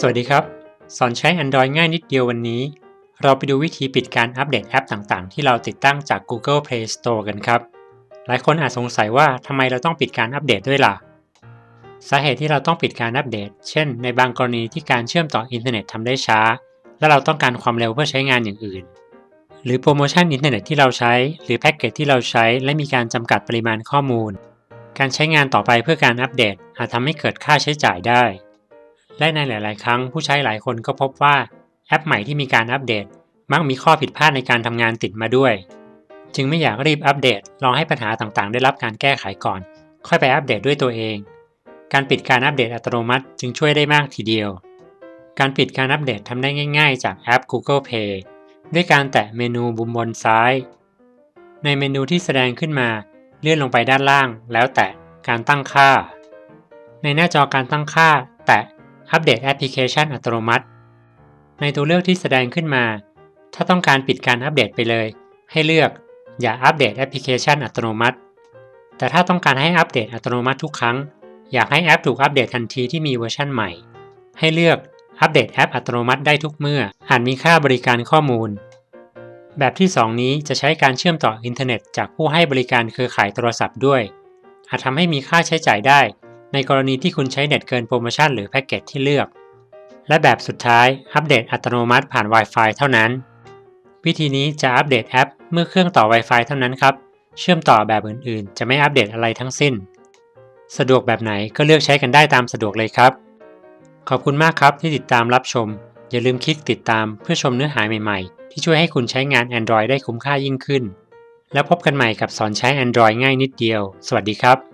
สวัสดีครับ สอนใช้ Android ง่ายนิดเดียววันนี้ เราไปดูวิธีปิดการอัปเดตแอปต่างๆ ที่เราติดตั้งจาก Google Play Store กันครับ หลายคนอาจสงสัยว่าทำไมเราต้องปิดการอัปเดตด้วยล่ะ สาเหตุที่เราต้องปิดการอัปเดต เช่น ในบางกรณีที่การเชื่อมต่ออินเทอร์เน็ตทำได้ช้า และเราต้องการความเร็วเพื่อใช้งานอย่างอื่น หรือโปรโมชั่นอินเทอร์เน็ตที่เราใช้ หรือแพ็กเกจที่เราใช้ และมีการจำกัดปริมาณข้อมูล การใช้งานต่อไปเพื่อการอัปเดต อาจทำให้เกิดค่าใช้จ่ายได้ และในหลาย ๆ ครั้งผู้ใช้หลายคนก็พบว่าแอปใหม่ที่มีการอัปเดต มักมีข้อผิดพลาดในการทำงานติดมาด้วย จึงไม่อยากรีบอัปเดตรอให้ปัญหาต่าง ๆ ได้รับการแก้ไขก่อน ค่อยไปอัปเดตด้วยตัวเอง การปิดการอัปเดตอัตโนมัติจึงช่วยได้มากทีเดียว การปิดการอัปเดตทำได้ง่าย ๆ จากแอป Google Play ด้วยการแตะเมนูบุมบนซ้าย ในเมนูที่แสดงขึ้นมา เลื่อนลงไปด้านล่าง แล้วแตะการตั้งค่า ในหน้าจอการตั้งค่า แตะ อัปเดตแอปพลิเคชันอัตโนมัติ ในตัวเลือกที่แสดงขึ้นมา ถ้าต้องการปิดการอัปเดตไปเลย ให้เลือกอย่าอัปเดตแอปพลิเคชันอัตโนมัติ แต่ถ้าต้องการให้อัปเดตอัตโนมัติทุกครั้ง อยากให้แอปถูกอัปเดตทันทีที่มีเวอร์ชันใหม่ ให้เลือกอัปเดตแอปอัตโนมัติได้ทุกเมื่ออาจมีค่าบริการข้อมูล แบบที่ 2 นี้จะใช้การเชื่อมต่ออินเทอร์เน็ต จากผู้ให้บริการเครือข่ายโทรศัพท์ด้วย อาจทำให้มีค่าใช้จ่ายได้ ในกรณีที่คุณใช้เน็ตเกินโปรโมชั่นหรือแพ็กเกจที่เลือก และแบบสุดท้ายอัปเดตอัตโนมัติผ่าน Wi-Fi เท่านั้น วิธีนี้จะอัปเดตแอป เมื่อเครื่องต่อ Wi-Fi เท่านั้นครับ เชื่อมต่อแบบอื่นๆ จะไม่อัปเดตอะไรทั้งสิ้น สะดวกแบบไหนก็เลือกใช้กันได้ตามสะดวกเลยครับ ขอบคุณมากครับที่ติดตามรับชม อย่าลืมคลิกติดตามเพื่อชมเนื้อหาใหม่ๆ ที่ช่วยให้คุณใช้งาน Android ได้คุ้มค่ายิ่งขึ้น แล้วพบกันใหม่กับสอนใช้ Android ง่ายนิดเดียว สวัสดีครับ